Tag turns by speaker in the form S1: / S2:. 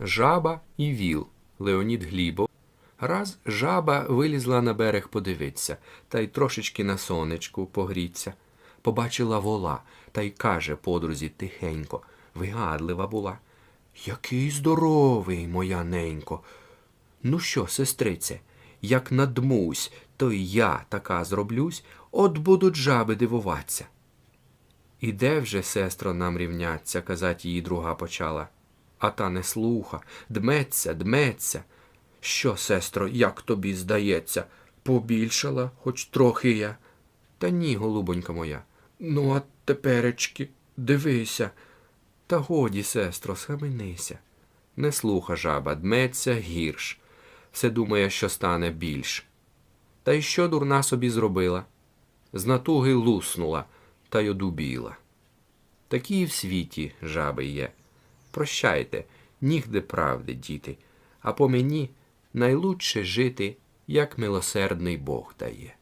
S1: Жаба і віл Леонід Глібов. Раз жаба вилізла на берег подивиться, та й трошечки на сонечку погріться. Побачила вола та й каже подрузі тихенько, вигадлива була. Який здоровий, моя ненько. Ну що, сестрице, як надмусь, то й я така зроблюсь, от будуть жаби дивуватися. Іде вже, сестро, нам рівняться, казать її друга почала. А та не слуха, дметься, дметься. Що, сестро, як тобі здається, побільшала хоч трохи я. Та ні, голубонька моя. Ну, а теперечки, дивися. Та годі, сестро, схаменися. Не слуха жаба, дметься гірш. Все думає, що стане більш. Та й що дурна собі зробила? З натуги луснула та й одубіла. Такі в світі жаби є. Прощайте, нігде правди, діти, а по мені найлучше жити, як милосердний Бог дає.